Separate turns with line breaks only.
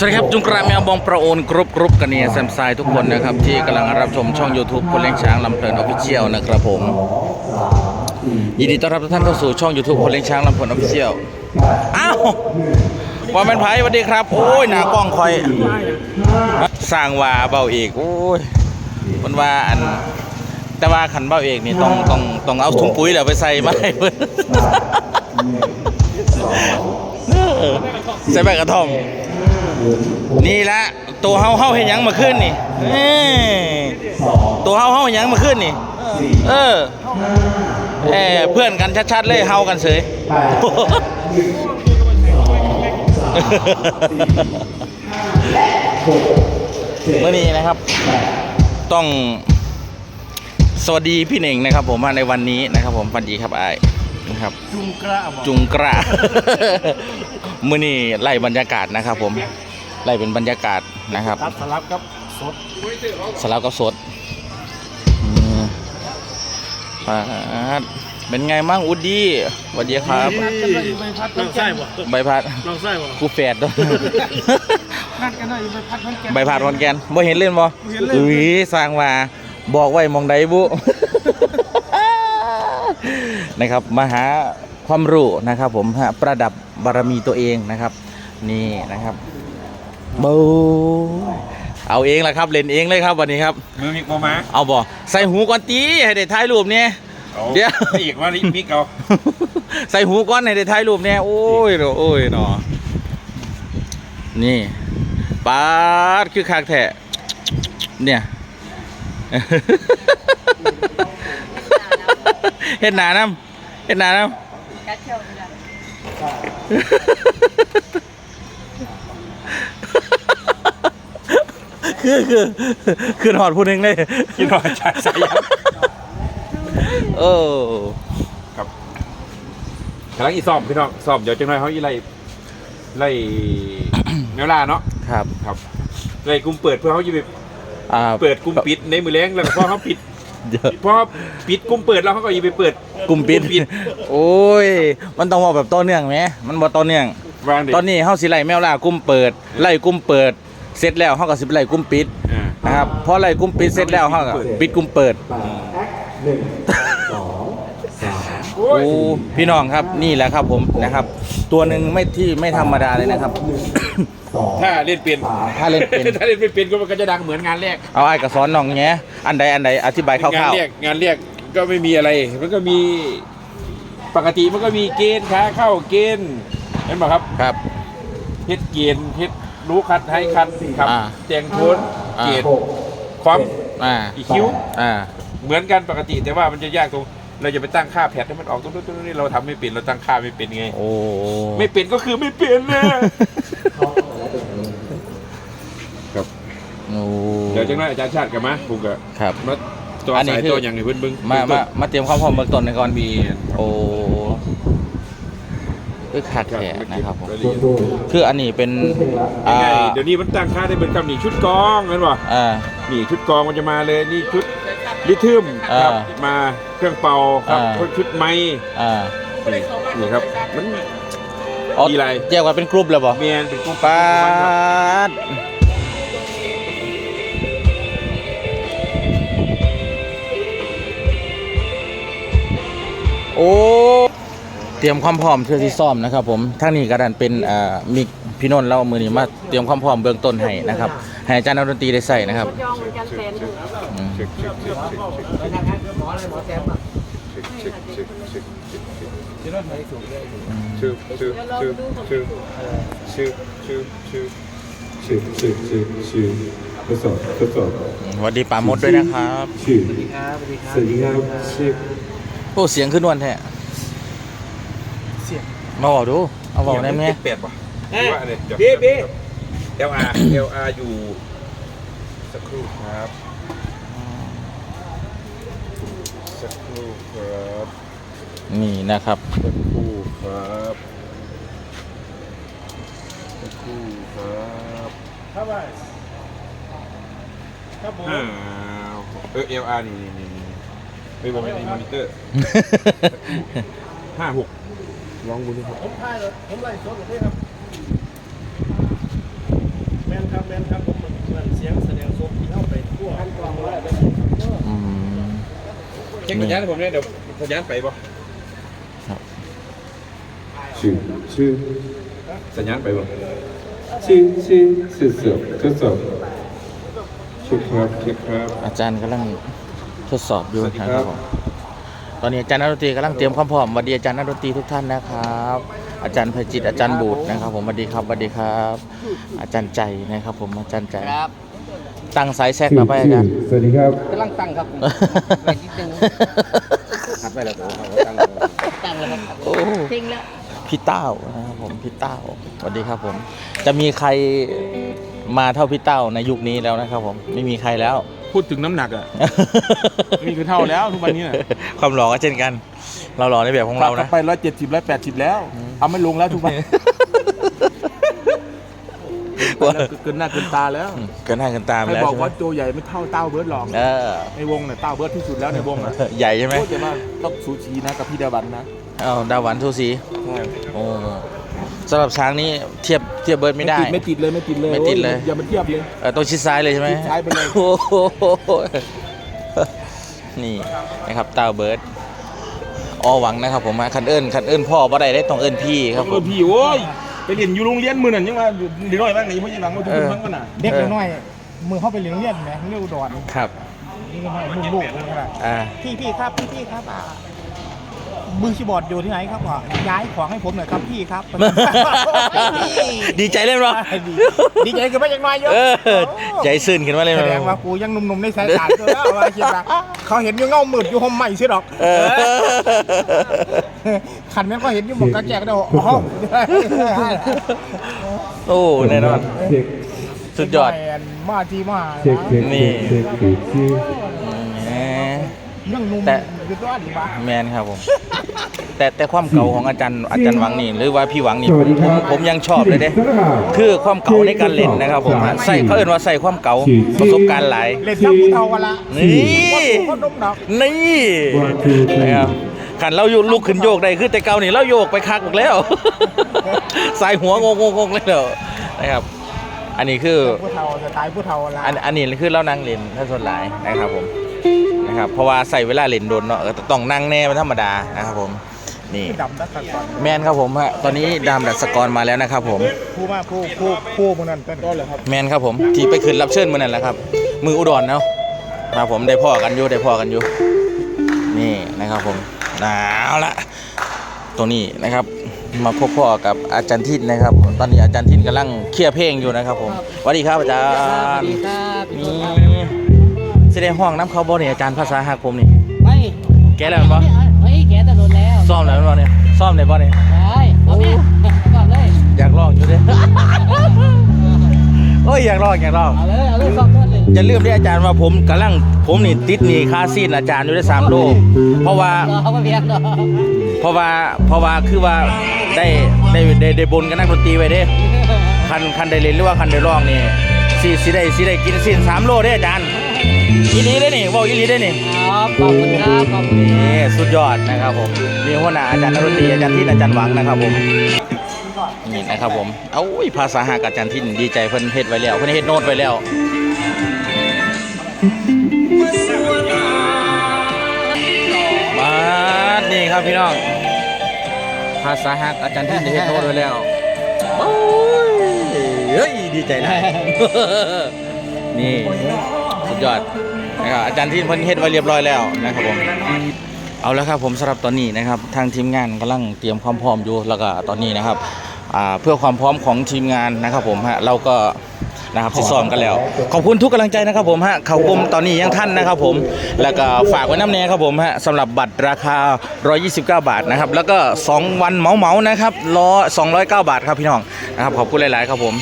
สวัสดีครับจุงกระแมวบองประโอนกรุบกรุบกันเนี่ยแซมไซทุกคนนะครับ ที่กำลังรับชมช่อง YouTube คนเลี้ยงช้างลำเพลินออฟฟิเชียลนะครับผม ยินดีต้อนรับทุกท่านเข้าสู่ช่อง YouTube คนเลี้ยงช้างลำเพลินออฟฟิเชียลอ้าวว่าแมนไพ่สวัสดีครับ โอ้ยหน้ากล้องคอยสร้างว่าเบาเอกโอ้ยมันว่าอันแต่ว่าขันเบาเอกนี่ต้องต้องต้องเอาถุงปุ๋ยเดี๋ยวไปใส่มาให้เพิ่ออใส่ใบกระท่อม นี่ละตัวเฮาเฮาเห็นหยังมาขึ้นนี่เอ้ยตัวเฮาเฮาเห็นหยังมาขึ้นนี่ เออเออเพื่อนกันชัดๆเลยเฮากันเสยเมื่อนี้นะครับ ต้อง สวัสดีพี่เหน่งนะครับ ผมมาในวันนี้นะครับ ผมฟันดีครับไอ้ายนะครับ
จุงกระบอก
จุงกระมื่อนี้ไล่บรรยากาศนะครับ ผม ไล่เป็นบรรยากาศนะครับ
ตัดสลับกับสด
สลับกับสดอืมปาดเป็นไงมั่งอุดดี้สวัสดีครับ
นัดกันหน่อยอยู่ไปพัด
ลองไส้บ่
ใบพัด
ลองไส้บ่
กูแฝดด้วย
นัดกันหน่อยอยู่ไปพัดพันแกน
ใบพัดวันแกนบ่เห็นเล่นบ่
เห็นเล่น
อุ้ยสร้างมาบอกไว้หมองใดบุนะครับมาหาความรู้นะครับ ผมฮะประดับบารมีตัวเองนะครับ นี่นะครับ บูเอาเองละครับเล่นเองเลยครับวันนี้ครับ
มือมิกโมมา
เอาบ่ใส่หูก่อนตีให้ได้ถ่ายรูปเนี่ยเดี๋ยว
อีกว่าลิมิกเอา
ใส่หูก่อนให้ได้ถ่ายรูปเนี่ยโอ้ยเนาะโอ้ยเนาะนี่ปาดคือคักแท้เนี่ยเห็นหนาน้ำเห็นหนาน้ำ
กัดเชียวจ้ะ
คือคือคือหอดผู้หนึงเลย
กินหน่อยจ่ายใส่ยับ
เออ
ครับกำลังอีซ่อมพี่น้องซ่อมเดี๋ยวจังหน่อยเขาอีไล่ไล่แนวล่าเนาะ
ครับ
ครับไล่กลุ่มเปิดเพื่อเขาจะไป
อ่า
เปิดกลุ่มปิดในมือแรงแล้วก็พอเขาปิด
เดี๋ยว
พอปิดกลุ่มเปิดแล้วเขาก็จะไปเปิด
กลุ่มปิด
กลุ่มปิด
โอ้ย มันต้องบอกแบบต่อเนื่องไหมมันบ่ต่อเนื่อง
วางดิ
ตอนนี้เฮาสิไล่แมวล่ากลุ่มเปิดไล่กลุ่มเปิด เสร็จแล้วเฮาก็สิไปไล่กลุ่มปิด
อ่า
นะครับพอไล่กลุ่มปิดเสร็จแล้วเฮาก็ปิดกลุ่มเปิด
โอ้
โอ้
ย
พี่น้องครับนี่แหละครับผมนะครับ ตัวหนึ่งไม่ที่ไม่ธรรมดาเลยนะครับ
ถ้าเล่นเป็น
ถ้าเล่นเป็น
ถ้าเล่นไม่เป็นก็มันก็จะดังเหมือนงานแรก
เอาไอ้กับสอนน้องแงอันใดอันใดอธิบายค
งาน
ร่าว
เรียกงานเรียกก็ไม่มีอะไร มันก็มีปกติมันก็มีเกณฑ์ค้าเข้าเกณฑ์เห็นไหมครับ
ๆครับ
เพชรเกณฑ์เพช รรู้คัดให้คัดครับ
อ่า
แจงโทน
อ่า
เกณฑ์ความ
อ่า
อีคิ้ว
อ่า
เหมือนกันปกติแต่ว่ามันจะยากตรง เราจะไปตั้งค่าแพทให้มันออกตรงนู้นตรงนี้เราทำไม่เป็นเราตั้งค่าไม่เป็นไง
โอ้
ไม่เป็นก็คือไม่เป็นนะ ครับ
โอ้
เดี๋ยวจังนั้นอาจารย์ชาติกับมาผมก็
ครับ
มาตัว
อันนี้
สาย
คือ
ตัวอย่างในเพื่อนเบิ้ง
มา
เบื้
มา
องต้น
มาเตรียมความพร้อมเบื้องต้นในก่อน
มี
โอ้ คือขาดแขนนะครับผม
รายละเอียด
คืออันนี้เป็น
ยั
อ่าง
ไงเดี๋ยวนี้มันตั้งค่าได้เป็นคำนี่ชุดกองเห็นป่ะ
อ่า
นี่ชุดกองมันจะมาเลยนี่ชุดลิทึมครับ
อ่า
มาเครื่องเป่าครับ
อ่า
ชุดไม้
อ่า
นี่นี่ครับมัน
อ๋อ
มีอะไร
แยกว่าเป็นกรุ๊ปเลยบ่
เมียนเป็นกุ้ง
ปาดโอ้ เตรียมความพร้อมเพื่อที่ซ่อมนะครับ ผมทั้งนี้ก็ดันเป็นอ่ามิกพี่นนท์เรามือนี้มาเตรียมความพร้อมเบื้องต้นให้นะครับให้อาจารย์นักดนตรีได้ใส่นะครับ
ยองเหมือนกันแสนหนึ่ง
อืม
เช็คเช็คเช็คเช็คเช็คเช็คเช็คเช็คเช็คเช็คเช็คเช็คชื่อชื่อชื่อชื่อชื่อชื่อชื่อ
ชื่อชื่อชื่อชื่อทดสอบทดสอบ
สวัสดีป่ามดด้วยนะครับ
ชื่อสวัสดีครับชื่อ
โอ้เสียงขึ้นนวลแท้ มาบอกดู เอาบอกได้ไหม
เปลี่ยนป่ะว่าอะไรเดี๋ยว
บีบี
LR LR อยู่สักครู่ครับ สักครู่ครับ
นี่นะครับ
สักครู่ครับสักครู่ครับ
ครับไปครับผม
อ้าวเออ LR นี่นี่นี่นี่ไม่บอกไม่ในมอนิเตอร์ห้าหก ลองดูดิครับ
ผมพายเลยผมไล่สดเลยครับครับแมนครับผมเหมือนเสียงแสดงโซที่เข้าไปทั่ว
อืม
เช็คสัญญาณให้ผมด้วยเดี๋ยวสัญญาณไปบ่
ชื่อชื่อ
สัญญาณไปบ่
ชื่อชื่อสื่อเสือกทดสอบเช็คครับเช็คครับ
อาจารย์กำลังทดสอบอยู่
สวัสดี
นะ
ค
ค
รั
รับบผม ตอนนี้อาจารย์นักดนตรีกำลังเตรียมความพร้อมสวัสดีอาจารย์นักดนตรีทุกท่านนะครับ อาจารย์ภัยจิตอาจารย์บูดนะครับ ผมสวัสดีครับสวัสดีครับ อาจารย์ใจนะครับ ผมอาจารย์ใจ
ครับ
ตั้งสายแซก
ชื่อ
มาไปอา
ชื่อ
จารย์
สวัสดีครับ
กำลังตั้งครับผมไปนิดนึง
หัดไปแล้วผมเอาตั้ง
ตั้งแล้วครับ
โอ้
เพลงแล้ว
พี่เต้านะครับผมพี่เต้าสวัสดีครับผม จะมีใครมาเท่าพี่เต้าในยุคนี้แล้วนะครับ ผมไม่มีใครแล้ว
พูดถึงน้ำหนักอะ นี่คือเท่าแล้วทุกวันนี้น่ะ
ความหล่อก็เช่นกัน เราหล่อในแบบของเรานะ
ไปร้อยเจ็ดสิบร้อยแปดสิบแล้ว เอาไม่ลงแล้วทุกวันเกินหน้าเกินตาแล้ว
เกินหน้าเกินตาม
ให้
แล้ว
บอก
ใช่ไหม
ว่าโจใหญ่ไม่เท่าเต้าเบิร์ดหรอก
เออ
ในวงเนี่ยเต้าเบิร์ดที่สุดแล้วในวงนะ
ใหญ่ใช่ไหม
โคตรจะมาต้องซูชีนะกับพี่เดาวันนะ
เอาดาวหวันทูสี
ใช่
โอ้ สำหรับช้างนี่เทียบเทียบเบิร์ดไม่ได้
ติดไม่ติดเลยไม่ติดเลย
ไม่ติดเลย
โอ้อย่ามาเทียบเลย
เออต้องชิดซ้ายเลยใช่ไหม
ชิดซ้ายไปเลย
โอ้โหนี่นะครับเต้าเบิร์ดอหวังนะครับผมฮะคันเอิญคันเอิญพ่อบ่ได้ได้ต้องเอิญพี่ครับผ
เออ
ม
พี่โอ้ยไปเรียนอยู่โรงเรียนมือนั่นยังว่าอยู่เด็กน้อยบ้างนี่เพราะยังหลังมาทุกคนบ้างก็น่ะ
เด็กน้อยๆมือเข้าไปเรียนโรงเรียนไหมเรียกอุดร
ครับ
นี่ก็ให้ลูกลูกๆนี่แหละ
อ่า
พี่พี่ครับพี่พี่ครับอ่า มือคีย์บอร์ดอยู่ที่ไหนครับอะย้ายของให้ผมหน่อยครับพี่ครับ
ดีใจเล่นหรอ
ดีดีใจกันไม่ยังน้อยเยอะ
เออใจซื่นขึ้นมาเลย
แส
มั้
ด
ย
งว่ากูยังหนุ่มๆในสายตาตัวแล้วว่าคิดว่าเขาเห็นอยู่เงามืดอยู่ห้องใหม่ใช่หรอก
เออ
ขันแม่นก็เห็นอยู่หมองกระแจกได้อ๋อ
โอ้แน่นอน
เช็ค
สุดยอด
มาที่มา
เช็คเช็ค
นี่
เช็คเช็คชื่อ
แหม
ยังหนุ่ม
แต่
อยู่ตัวดีวะ
แมนครับผม แต่แต่ความเก่าของอาจารย์อาจารย์หวังนี่หรือว่าพี่หวังนี่
ส
ผ
วัส
ม
ดี
ผ
ค
ม
รับ
ผมยังชอบเลยเด้
สวัสดีครับ
คือความเก่าในการเล่นนะครับผมฮะใส่เขาเอ่นว่าใส่ความเก่าประสบการณ์หลาย
เล่นน้ำผู้เฒ่ากันละ
นี่
ก็นุ่มดอก
นี่
One, two, three
นะครับขันเราอยู่ลุกขึ้นโยกได้คือแต่เก่านี่เราโยกไปคักหมดแล้วใส่หัวงงงงๆเลยแล้วนะครับ อันนี้คือ
ผู้เฒ่าสไตล์ผู้เฒ่าละ
อันอันนี้คือเรานั่งเล่นถ้าส่วนหลายนะครับผม นะครับ เพราะว่าใส่เวลาเล่นโดนเนาะก็ต้องนั่งแน่เป็นธรรมดานะครับผมนี่
ดำนักก่อน
แมนครับผมฮะตอนนี้ดามดัชกรมาแล้วนะครับ ผม
ผู้มาผู้ผู้ผู้มึงนั่นก็เลยครับ
แมนครับผมที่ไปขึ้นรับเชิญมือนั่นแหละครับ มืออุดรเนาะครับผมได้พ่อกันอยู่ได้พ่อกันอยู่นี่นะครับผมเอาละตรงนี้นะครับมาพบพ่อกับอาจารย์ทินนะครับ ตอนนี้อาจารย์ทินกำลังเคลียร์เพลงอยู่นะครับผมสวัสดีครับอาจาร
สวัส
ย์
ดีครับ
นี่แสดงห้องน้ำเขาบ่เนี่ยอาจารย์ภาษาหักผมนี่
ไม่
แกแล้วมั้ย
เฮ้ยแกจะโดนแล้ว
ซ่อมแล้วมั้ยเนี่ยซ่อมเลยบ่เนี่ย
ได้เอาแม่ก่อนเลย
อยากลองอยู่เด้โอ้ยอยากลองอยากลอง
เอาเลยเอาเลยสองคนเลย
อย่าลืมที่อาจารย์ว่าผมกำลังผมนี่ติดหนี่ค่าซีนอาจารย์อยู่ได้สามโลเพราะว่า
เราก็เพียงเนาะ
เพราะว่าเพราะว่าคือว่าได้ได้ได้ได้บนกับนักดนตรีไว้เด้คันคันได้เล่นหรือว่าคันได้ร้องนี่สิสิได้สิได้กินซีนสามโลเด้อาจารย์ อีหลีได้นี่เว่าอีหลีได้นี่
ครับขอบคุณครับขอบคุณ
นี่สุดยอดนะครับผมนี่หัวหน้าอาจารย์นักดนตรีอาจารย์ทินอาจารย์หวังนะครับผมนี่นะครับผมเอ้ยภาษาหากอาจารย์ทินดีใจเพิ่นเฮ็ดไว้แล้วเพิ่นเฮ็ดโน้ตไว้แล้วมาดนี่ครับพี่น้องภาษาฮักอาจารย์ที่ได้เฮ็ดโน้ตไว้แล้วโอ้ยเฮ้ยดีใจนะนี่ สุดยอดนะครับอาจารย์ที่เพิ่นเฮ็ดไว้เรียบร้อยแล้วนะครับผมเอาแล้วครับผมสำหรับตอนนี้นะครับทางทีมงานกำลังเตรียมความพร้อมอยู่แล้วก็ตอนนี้นะครับเพื่อความพร้อมของทีมงานนะครับผมฮะเราก็นะครับที่ซ้อมกันแล้ว ขอบคุณทุกกำลังใจนะครับผมฮะเขากลมตอนนี้ยังท่านนะครับผมแล้วก็ฝากไว้น้ำแน่ครับผมฮะสำหรับบัตรราคา 129 บาทนะครับแล้วก็ 2 วันเหมาๆนะครับรอ209 บาทครับพี่น้องนะครับขอบคุณหลาย ๆ ครับผม